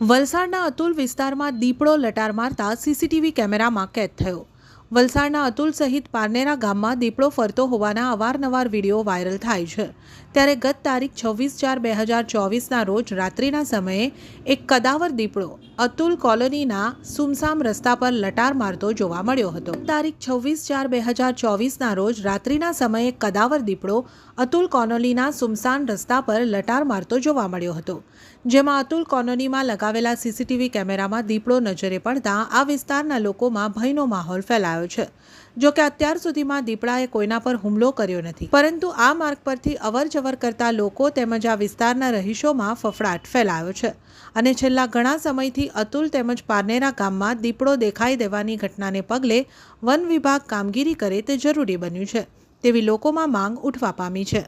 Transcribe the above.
વલસાડના અતુલ વિસ્તારમાં દીપડો લટાર મારતા સીસીટીવી કેમેરામાં કેદ થયો. વલસાડના અતુલ સહિત પારનેરા ગામમાં દીપડો ફરતો હોવાના અવારનવાર વીડિયો વાયરલ થાય છે. ત્યારે ગત તારીખ છવ્વીસ ચાર બે હજાર ચોવીસના રોજ રાત્રિના સમયે એક કદાવર દીપડો અતુલ કોલોનીના સુમસામ રસ્તા પર લટાર મારતો જોવા મળ્યો હતો. તારીખ છવ્વીસ ચાર બે હજાર ચોવીસના રોજ રાત્રિના સમયે કદાવર દીપડો અતુલ કોલોનીના સુમસાન રસ્તા પર લટાર મારતો જોવા મળ્યો હતો. જેમાં અતુલ કોલોનીમાં લગાવેલા સીસીટીવી કેમેરામાં દીપડો નજરે પડતા આ વિસ્તારના લોકોમાં ભયનો માહોલ ફેલાયો છે. જો કે અત્યાર સુધીમાં દીપડાએ કોઈના પર હુમલો કર્યો નથી. પરંતુ આ માર્ગ પરથી અવરજવર કરતા લોકો તેમજ આ વિસ્તારના રહીશોમાં ફફડાટ ફેલાયો છે. અને છેલ્લા ઘણા સમયથી અતુલ તેમજ પારનેરા ગામમાં દીપડો દેખાઈ દેવાની ઘટનાને પગલે વન વિભાગ કામગીરી કરે તે જરૂરી બન્યું છે. તેવી લોકોમાં માંગ ઉઠવા પામી છે.